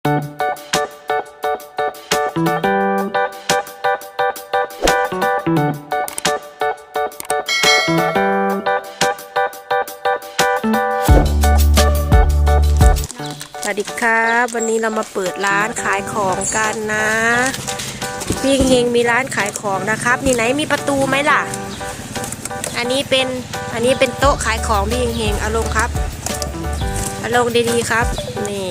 สวัสดีครับ วันนี้เรามาเปิดร้านขายของกันนะพี่เฮงมีร้านขายของนะครับนี่ไหนมีประตูไหมล่ะ อันนี้เป็นอันนี้เป็นโต๊ะขายของพี่เฮงเอาลงครับเอาลงดีๆครับ นี่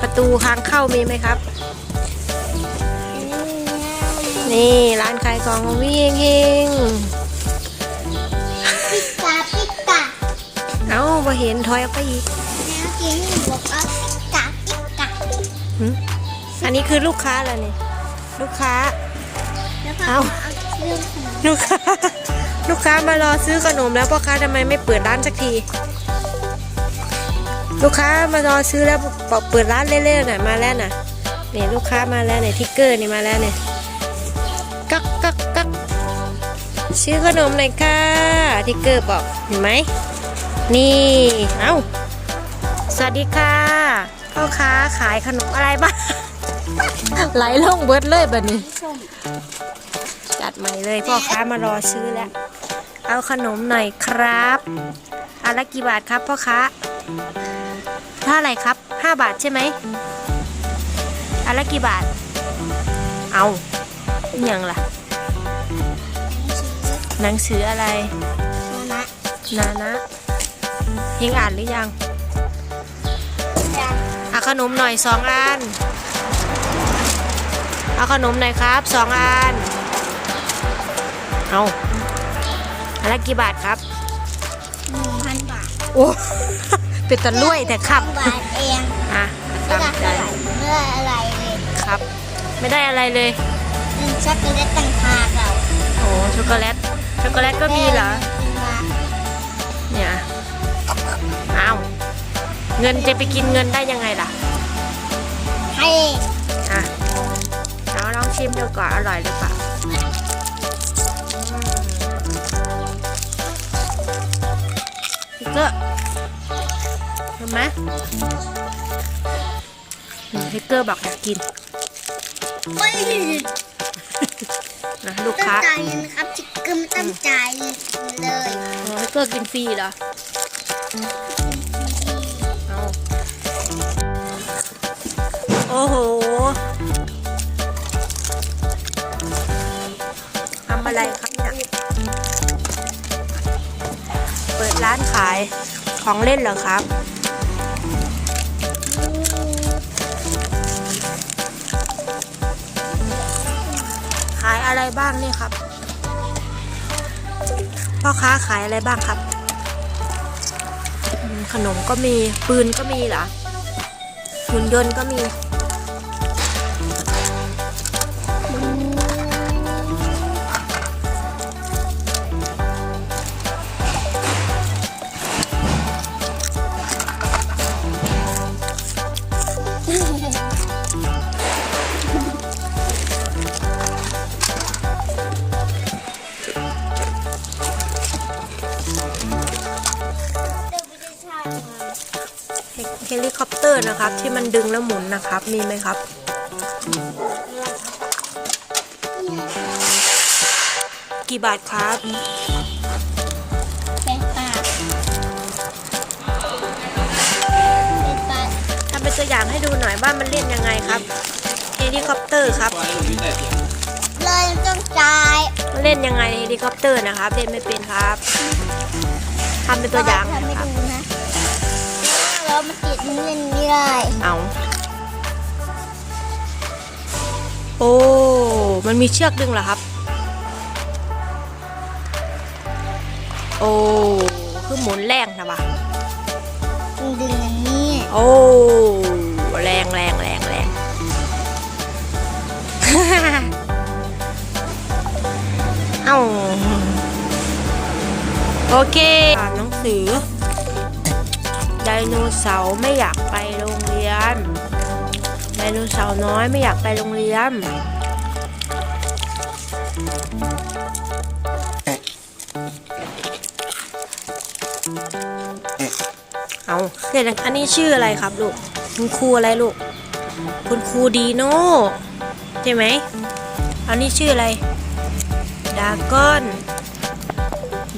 ประตูทางเข้ามีไหมครับนี่นี่ร้านขายของของพี่เฮงปิกาปิกาๆเอ้ามาเห็นถอยออกไปอีกแล้วกินบอกว่าปิกาปิกาหึอันนี้คือลูกค้าอะไรเนี่ยลูกค้า แล้วก็เอ้าเอาเรื่องขนมลูกค้า ลูกค้ามารอซื้อขนมแล้วพ่อค้าทำไมไม่เปิดร้านสักที ลูกค้ามารอซื้อแล้วบอกเปิดร้านเล่นๆน่ะมาแล้วน่ะเนี่ยลูกค้ามาแล้วเนี่ยทิกเกอร์นี่มาแล้วเนี่ยกักกักกักซื้อขนมหน่อยค่ะทิกเกอร์บอกเห็นไหมนี่เอ้าสวัสดีค่ะพ่อค้าขายขนมอะไรบ้างไหลลงเบิดเลยแบบนี้ จัดใหม่เลยพ่อค้ามารอซื้อแล้ว เอาขนมหน่อยครับอันละกี่บาทครับพ่อค้า เท่าไหร่ครับห้าบาทใช่ไหมอันละกี่บาท เอาอหยังล่ะ หนังสืออะไรนะนานะยังอ่านหรือยังจะเอาขนมหน่อยสองอัน เอาขนมหน่อยครับสองอัน เอาอันละกี่บาทครับหนึ่งพันบาท โอ้ เป็นตะลุ่ยแต่ครับบาทเองอะไม่ตามได้ใจเท่าไหร่ไม่ได้อะไรเลยครับ ไม่ได้อะไรเลยหนึ่งช็อกโกแลตต่างหากเราโอ้ช็อกโกแลตช็อกโกแลตก็มีเหรอกินมาเนี่ยอ้าวเงินจะไปกินเงินได้ยังไงล่ะให้อะเราลองชิมดูก่อนอร่อยหรือเปล่าพี่เกอร์ เห็นไหมอืมพี่เกอร์บอกอยากกินไม่นะลูกต้องค้าจ่ายเงินครับชิคกึมต้องจ่ายเลยอ๋อพี่เกอร์กินฟรีเหรอเอาโอ้โหทำอะไรครับเนี่ยเปิดร้านขายของเล่นเหรอครับ อะไรบ้างเนี่ยครับ พ่อค้าขายอะไรบ้างครับ ขนมก็มีปืนก็มีเหรอหุ่นยนต์ก็มี ร์นะครับ ที่มันดึงแล้วหมุนนะครับ มีไหมครับ กี่บาทครับเป็นปากเป็นปากทำเป็นตัวอย่างให้ดูหน่อยว่ามันเล่นยังไงครับเฮลิคอปเตอร์ครับ เลยต้องจ่ายมันเล่นยังไงเฮลิคอปเตอร์นะครับ เล่นไม่เป็นครับทำเป็นตัวอย่างทำนะให้ครับ ดูนะแล้วมันติดมันเล่นไม่ได้เอา โอ้ มันมีเชือกดึงเหรอครับ โอ้คือหมุนแรงนะวะมันดึงอย่างนี้โอ้ แรงแรงแรงแรงเอ้าโอเคอ่านหนังสือได โนเสาร์ไม่อยากไปโรงเรียน ไดโนเสาร์น้อยไม่อยากไปโรงเรียน เอาเดี๋ยวนะอันนี้ชื่ออะไรครับลูก คุณครูอะไรลูก คุณครูดีโน่ใช่ไหม อันนี้ชื่ออะไร ดาก้อน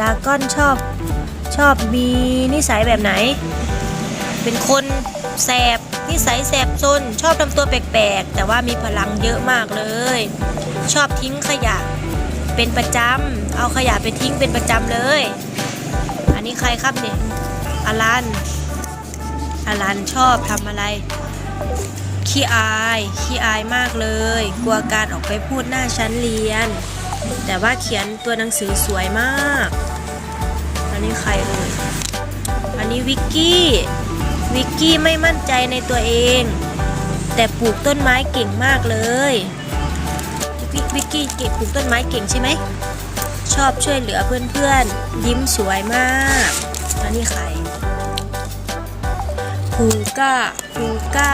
ดาก้อนชอบชอบมีนิสัยแบบไหน เป็นคนแสบนิสัยแสบซนชอบทำตัวแปลกๆ แต่ว่ามีพลังเยอะมากเลย ชอบทิ้งขยะเป็นประจำเอาขยะไปทิ้งเป็นประจำเลย อันนี้ใครครับเนี่ยอลันอลันชอบทำอะไรขี้อายขี้อายมากเลย กลัวการออกไปพูดหน้าชั้นเรียน แต่ว่าเขียนตัวหนังสือสวยมาก อันนี้ใครเอ่ยอันนี้วิกกี้ วิกกี้ไม่มั่นใจในตัวเอง แต่ปลูกต้นไม้เก่งมากเลยวิวิกกี้เก่งปลูกต้นไม้เก่งใช่ไหมชอบช่วยเหลือเพื่อนๆ ยิ้มสวยมากอันนี้ใครฮูก้าฮูก้า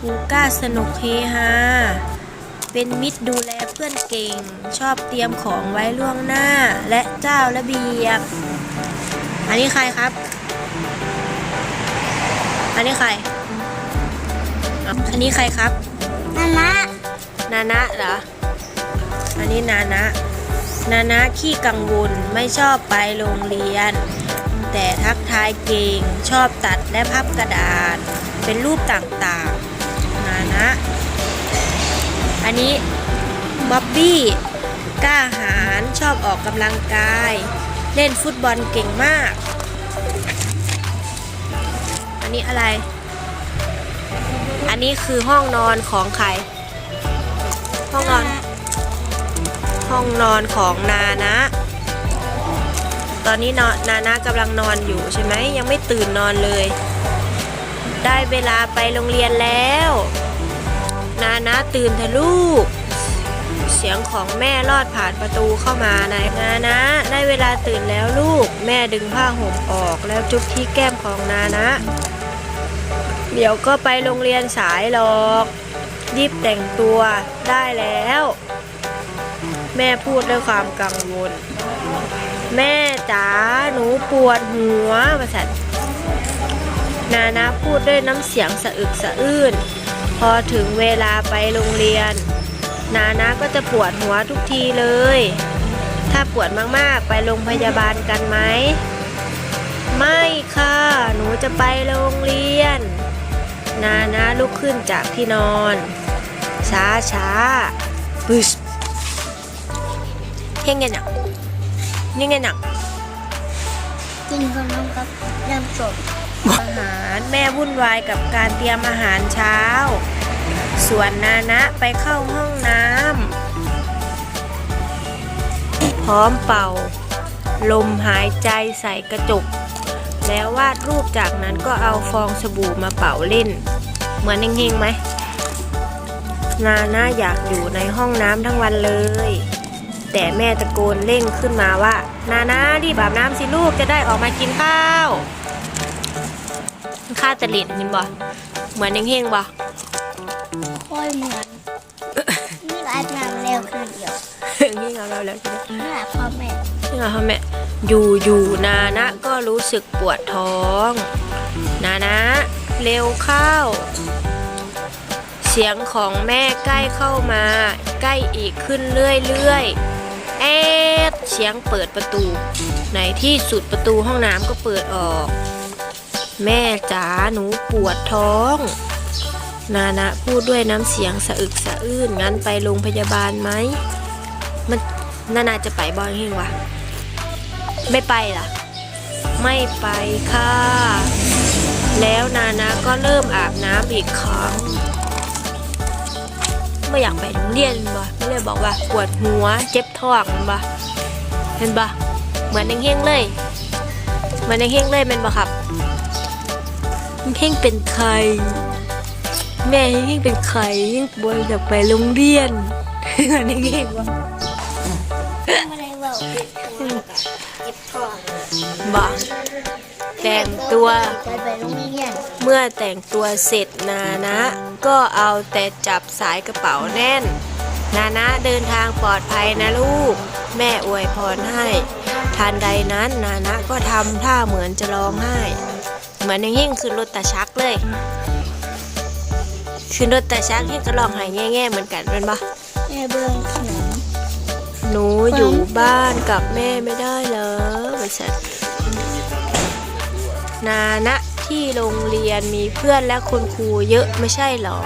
ฮูก้าสนุกเฮฮาเป็นมิตรดูแลเพื่อนเก่ง ชอบเตรียมของไว้ล่วงหน้าและเจ้าระเบียบ อันนี้ใครครับ นนี้ใครอะอันนี้ใครครับ นานะ นานะเหรอ อันนี้นานะ นานะขี้กังวลไม่ชอบไปโรงเรียน แต่ทักทายเก่งชอบตัดและพับกระดาษ เป็นรูปต่างๆ นานะ อันนี้บ๊อบบี้กล้าหาญชอบออกกำลังกาย เล่นฟุตบอลเก่งมากอั นนี้อะไร อันนี้คือห้องนอนของใคร ห้องนอน ห้องนอนของนานะ ตอนนี้นอนนานะกำลังนอนอยู่ใช่ไหม ยังไม่ตื่นนอนเลย ได้เวลาไปโรงเรียนแล้ว นานะตื่นเถอะลูก เสียงของแม่ลอดผ่านประตูเข้ามานะนานะ ได้เวลาตื่นแล้วลูก แม่ดึงผ้าห่มออกแล้วจุ๊บที่แก้มของนานะ เดี๋ยวก็ไปโรงเรียนสายหรอกรีบแต่งตัวได้แล้ว แม่พูดด้วยความกังวล แม่จ๋าหนูปวดหัวประสันนานาพูดด้วยน้ำเสียงสะอึกสะอื้น พอถึงเวลาไปโรงเรียน นานาก็จะปวดหัวทุกทีเลย ถ้าปวดมากๆไปโรงพยาบาลกันไหม ไม่ค่ะ หนูจะไปโรงเรียน นานะลุกขึ้นจากที่นอน ช้าช้าบึชเฮงเงินอะนี่เงินอะกินขนมกับน้ำส้มอาหารแม่วุ่นวายกับการเตรียมอาหารเช้า ส่วนนานะไปเข้าห้องน้ำพร้อมเป่า ลมหายใจใส่กระจก แล้ววาดรูปจากนั้นก็เอาฟองสบู่มาเป่าเล่น เหมือนเฮงๆไหม นาน่าอยากอยู่ในห้องน้ำทั้งวันเลย แต่แม่ตะโกนเร่งขึ้นมาว่า นาน่ารีบอาบน้ำสิลูกจะได้ออกมากินข้าวข้าวจะหลินยินบ่เหมือนเฮงๆบ่ค่อยเหมือนนี่อาบน้ำเร็วขึ้นเดียวเฮงๆเอาเราแล้วใช่ไหมนี่แหละพ่อแม่นี่เหรอคะแม่ อยู่อยู่นานะก็รู้สึกปวดท้อง นานะ เร็วเข้า เสียงของแม่ใกล้เข้ามา ใกล้อีกขึ้นเรื่อยๆแอดเสียงเปิดประตู ในที่สุดประตูห้องน้ำก็เปิดออก แม่จ๋าหนูปวดท้อง นานะพูดด้วยน้ำเสียงสะอึกสะอื้นงั้นไปโรงพยาบาลไหมมันนานาจะไปบอลเฮงวะ ไม่ไปล่ะ ไม่ไปค่ะ แล้วนานาก็เริ่มอาบน้ำอีกครั้ง ไม่อยากไปโรงเรียนบ่ไม่เลยบอกว่าปวดหัวเจ็บท้องบ่เห็นบ่เหมือนเฮงๆเลยเหมือนเฮงๆเลยเป็นบ่ครับเฮงเป็นใคร แม่เฮงเป็นใครเฮงบอยอยากไปโรงเรียนเหมือนเฮงๆบ่ ไม่ได้บอก เจ็บองบ่แต่งตัว ไปไปโรงเรียนเมื่อแต่งตัวเสร็จนานะ ก็เอาแต่จับสายกระเป๋าแน่น นานะเดินทางปลอดภัยนะลูก แม่อวยพรให้ ทันใดนั้นนานะก็ทำท่าเหมือนจะร้องไห้ เหมือนยังยิ่งขึ้นรถตาชักเลยขึ้นรถตาชักที่ก็ร้องไห้แง่ๆเหมือนกันเป็นปะแม่เบิ้งขนม หนูอยู่บ้านกับแม่ไม่ได้เหรอไม่ใช่นานะที่โรงเรียนมีเพื่อนและคุณครูเยอะไม่ใช่เหรอ